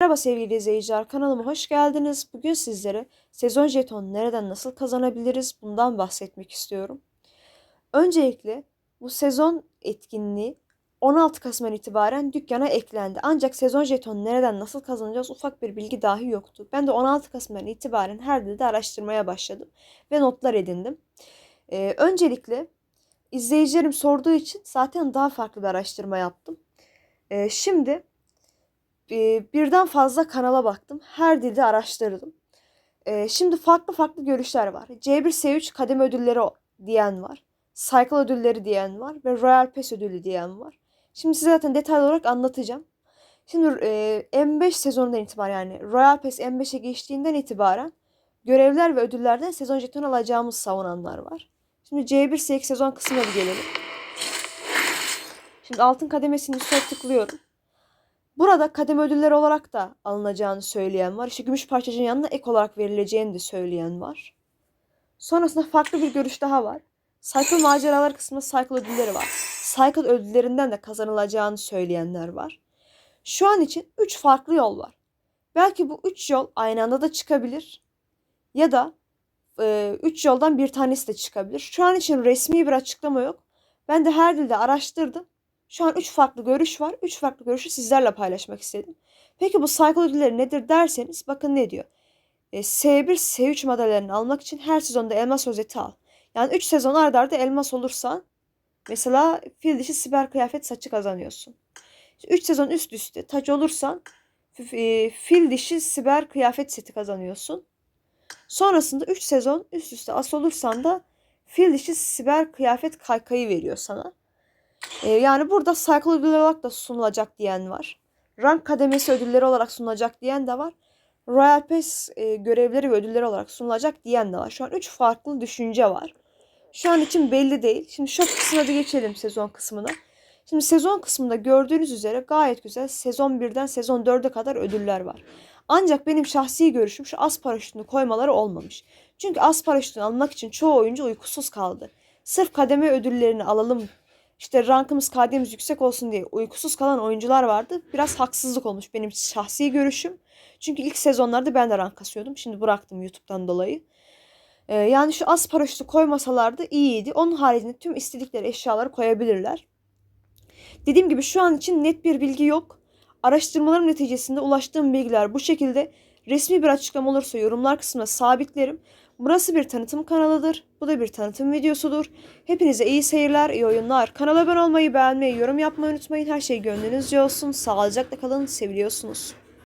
Merhaba sevgili izleyiciler, kanalıma hoş geldiniz. Bugün sizlere sezon jeton nereden nasıl kazanabiliriz bundan bahsetmek istiyorum. Öncelikle bu sezon etkinliği 16 Kasım'dan itibaren dükkana eklendi. Ancak sezon jeton nereden nasıl kazanacağız ufak bir bilgi dahi yoktu. Ben de 16 Kasım'dan itibaren her dilde araştırmaya başladım ve notlar edindim. Ee, öncelikle izleyicilerim sorduğu için zaten daha farklı bir araştırma yaptım. Ee, şimdi birden fazla kanala baktım. Her dilde araştırdım. E, şimdi farklı farklı görüşler var. C1 S3 kademe ödülleri diyen var. Cycle ödülleri diyen var. Ve Royal Pass ödülü diyen var. Şimdi size zaten detaylı olarak anlatacağım. Şimdi e, M5 sezonundan itibaren yani Royal Pass M5'e geçtiğinden itibaren görevler ve ödüllerden sezon jeton alacağımız savunanlar var. Şimdi C1 S2 sezon kısmına bir gelelim. Şimdi altın kademesini üstüne tıklıyorum. Burada kademe ödülleri olarak da alınacağını söyleyen var. İşte gümüş parçacığın yanına ek olarak verileceğini de söyleyen var. Sonrasında farklı bir görüş daha var. Cycle maceralar kısmında cycle ödülleri var. Cycle ödüllerinden de kazanılacağını söyleyenler var. Şu an için 3 farklı yol var. Belki bu 3 yol aynı anda da çıkabilir. Ya da 3 e, yoldan bir tanesi de çıkabilir. Şu an için resmi bir açıklama yok. Ben de her dilde araştırdım. Şu an 3 farklı görüş var. 3 farklı görüşü sizlerle paylaşmak istedim. Peki bu ödülleri nedir derseniz bakın ne diyor. E, S1, S3 madalyalarını almak için her sezonda elmas rozeti al. Yani 3 sezon ardarda arda elmas olursan mesela fil dişi siber kıyafet saçı kazanıyorsun. 3 sezon üst üste taç olursan e, fil dişi siber kıyafet seti kazanıyorsun. Sonrasında 3 sezon üst üste as olursan da fil dişi siber kıyafet kaykayı veriyor sana. E, yani burada cycle ödülleri olarak da sunulacak diyen var. Rank kademesi ödülleri olarak sunulacak diyen de var. Royal Pass e, görevleri ve ödülleri olarak sunulacak diyen de var. Şu an 3 farklı düşünce var. Şu an için belli değil. Şimdi shop kısmına bir geçelim sezon kısmına. Şimdi sezon kısmında gördüğünüz üzere gayet güzel sezon 1'den sezon 4'e kadar ödüller var. Ancak benim şahsi görüşüm şu as paraşütünü koymaları olmamış. Çünkü as paraşütünü almak için çoğu oyuncu uykusuz kaldı. Sırf kademe ödüllerini alalım işte rankımız KD'miz yüksek olsun diye uykusuz kalan oyuncular vardı. Biraz haksızlık olmuş benim şahsi görüşüm. Çünkü ilk sezonlarda ben de rank kasıyordum. Şimdi bıraktım YouTube'dan dolayı. Ee, yani şu az paraşütü koymasalardı iyiydi. Onun haricinde tüm istedikleri eşyaları koyabilirler. Dediğim gibi şu an için net bir bilgi yok. Araştırmalarım neticesinde ulaştığım bilgiler bu şekilde. Resmi bir açıklama olursa yorumlar kısmına sabitlerim. Burası bir tanıtım kanalıdır. Bu da bir tanıtım videosudur. Hepinize iyi seyirler, iyi oyunlar. Kanala abone olmayı, beğenmeyi, yorum yapmayı unutmayın. Her şey gönlünüzce olsun. Sağlıcakla kalın, seviliyorsunuz.